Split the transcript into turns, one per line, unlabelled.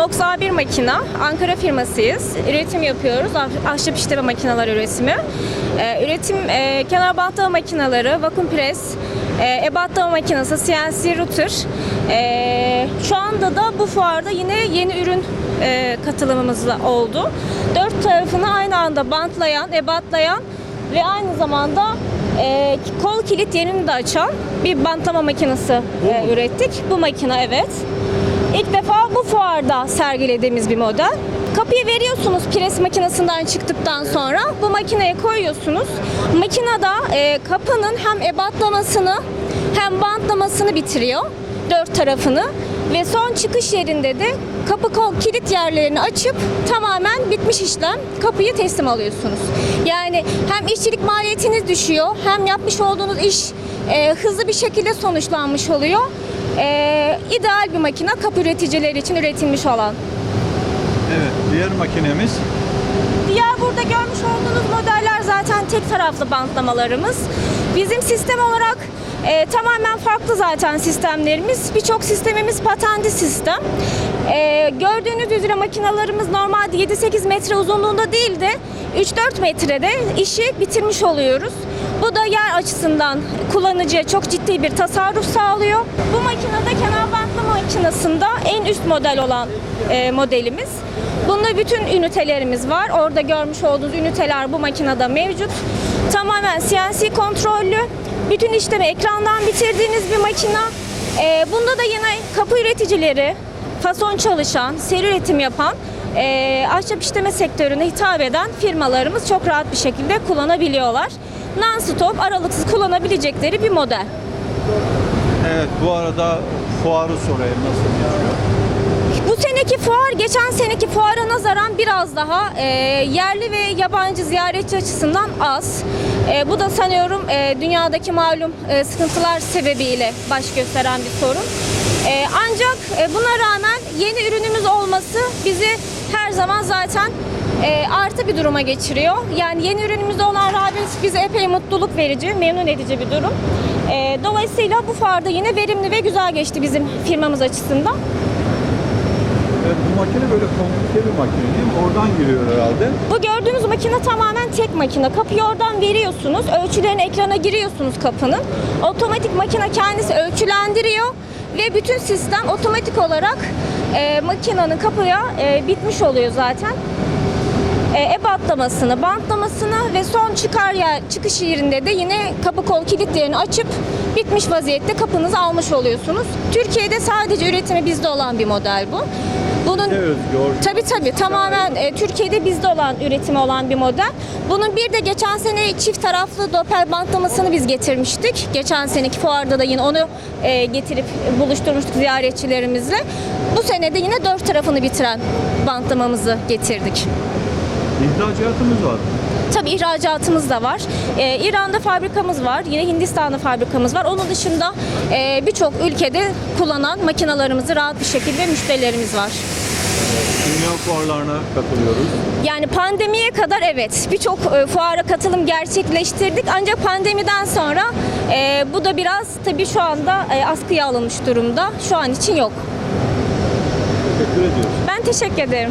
Mox A1 makina, Ankara firmasıyız. Üretim yapıyoruz, ah- ahşap işleme makineler üretimi. Ee, üretim e, kenar bantlama makineleri, vakum pres, e, ebatlama makinesi, CNC router. Ee, şu anda da bu fuarda yine yeni ürün e, katılımımız oldu. Dört tarafını aynı anda bantlayan, ebatlayan ve aynı zamanda e, kol kilit yerini de açan bir bantlama makinesi e, ürettik. Bu makine evet. İlk defa bu fuarda sergilediğimiz bir model. Kapıyı veriyorsunuz pres makinesinden çıktıktan sonra bu makineye koyuyorsunuz. Makinede e, kapının hem ebatlamasını hem bantlamasını bitiriyor dört tarafını ve son çıkış yerinde de kapı kol kilit yerlerini açıp tamamen bitmiş işlem kapıyı teslim alıyorsunuz. Yani hem işçilik maliyetiniz düşüyor hem yapmış olduğunuz iş e, hızlı bir şekilde sonuçlanmış oluyor. E, ideal bir makine kapı üreticileri için üretilmiş olan.
Evet, diğer makinemiz
Diğer burada görmüş olduğunuz modeller zaten tek taraflı bantlamalarımız. Bizim sistem olarak e, tamamen farklı zaten sistemlerimiz. Birçok sistemimiz patentli sistem. E, gördüğünüz üzere makinalarımız normalde 7-8 metre uzunluğunda değil de 3-4 metrede işi bitirmiş oluyoruz. Bu da yer açısından kullanıcıya çok ciddi bir tasarruf sağlıyor. Bu makinede kenar bantlama makinesinde en üst model olan e, modelimiz. Bunda bütün ünitelerimiz var. Orada görmüş olduğunuz üniteler bu makinede mevcut. Tamamen CNC kontrollü. Bütün işlemi ekrandan bitirdiğiniz bir makina. Ee, bunda da yine kapı üreticileri, fason çalışan, seri üretim yapan, e, ahşap işleme sektörüne hitap eden firmalarımız çok rahat bir şekilde kullanabiliyorlar. Non-stop, aralıksız kullanabilecekleri bir model.
Evet, bu arada fuarı sorayım nasıl geçiyor?
Bu seneki fuar geçen seneki fuara nazaran biraz daha e, yerli ve yabancı ziyaretçi açısından az. E, bu da sanıyorum e, dünyadaki malum e, sıkıntılar sebebiyle baş gösteren bir sorun. E, ancak e, buna rağmen yeni ürünümüz olması bizi her zaman zaten e, artı bir duruma geçiriyor. Yani yeni ürünümüzde olan rağbet bize epey mutluluk verici, memnun edici bir durum. E, dolayısıyla bu fuarda yine verimli ve güzel geçti bizim firmamız açısından.
Evet, bu makine böyle komplike bir makine değil mi? Oradan giriyor herhalde.
Bu gördüğünüz makine tamamen tek makine. Kapıyı oradan veriyorsunuz. Ölçülerini ekrana giriyorsunuz kapının. Otomatik makine kendisi ölçülendiriyor ve bütün sistem otomatik olarak e, makinenin kapıya e, bitmiş oluyor zaten. E, ebatlamasını, bantlamasını ve son çıkar yer, çıkış yerinde de yine kapı kol kilitlerini açıp bitmiş vaziyette kapınızı almış oluyorsunuz. Türkiye'de sadece üretimi bizde olan bir model bu. Bunun. Tabii tabii tamamen e, Türkiye'de bizde olan üretimi olan bir model. Bunun bir de geçen sene çift taraflı doppel bantlamasını biz getirmiştik. Geçen seneki fuarda da yine onu e, getirip buluşturmuştuk ziyaretçilerimizle. Bu sene de yine dört tarafını bitiren bantlamamızı getirdik.
İhracatımız var.
Tabii ihracatımız da var. Ee, İran'da fabrikamız var. Yine Hindistan'da fabrikamız var. Onun dışında e, birçok ülkede kullanan makinalarımızı rahat bir şekilde müşterilerimiz var.
Dünya fuarlarına katılıyoruz.
Yani pandemiye kadar evet birçok e, fuara katılım gerçekleştirdik. Ancak pandemiden sonra e, bu da biraz tabii şu anda e, askıya alınmış durumda. Şu an için yok.
Teşekkür ediyoruz.
Ben teşekkür ederim.